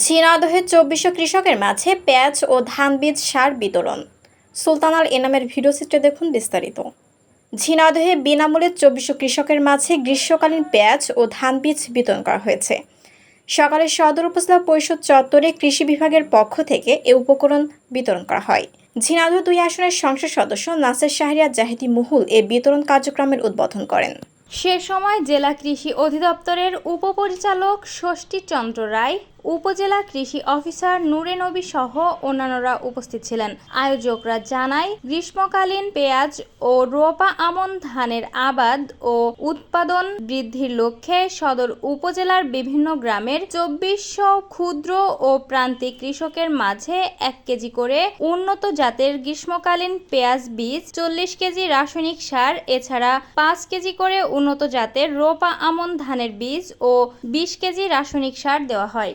ঝিনাদহে চব্বিশশো কৃষকের মাঝে পেঁয়াজ ও ধান বীজ সার বিতরণ। সুলতানাল এনামের ভিডিও চিত্রে দেখুন বিস্তারিত। ঝিনাদহে বিনামূল্যে চব্বিশশো কৃষকের মাঝে গ্রীষ্মকালীন পেঁয়াজ ও ধান বীজ বিতরণ করা হয়েছে। সকালে সদর উপজেলা পরিষদ চত্বরে কৃষি বিভাগের পক্ষ থেকে এ উপকরণ বিতরণ করা হয়। ঝিনাদহ দুই আসনের সংসদ সদস্য নাসের শাহরিয়া জাহিদি মুহুল এ বিতরণ কার্যক্রমের উদ্বোধন করেন। সে সময় জেলা কৃষি অধিদপ্তরের উপপরিচালক ষষ্ঠী চন্দ্র রায়, উপজেলা কৃষি অফিসার নূরে নবী সহ অন্যান্যরা উপস্থিত ছিলেন। আয়োজকরা জানায়, গ্রীষ্মকালীন পেঁয়াজ ও রোপা আমন ধানের আবাদ ও উৎপাদন বৃদ্ধির লক্ষ্যে সদর উপজেলার বিভিন্ন গ্রামের চব্বিশশো ক্ষুদ্র ও প্রান্তিক কৃষকের মাঝে এক কেজি করে উন্নত জাতের গ্রীষ্মকালীন পেঁয়াজ বীজ, চল্লিশ কেজি রাসায়নিক সার, এছাড়া পাঁচ কেজি করে উন্নত জাতের রোপা আমন ধানের বীজ ও বিশ কেজি রাসায়নিক সার দেওয়া হয়।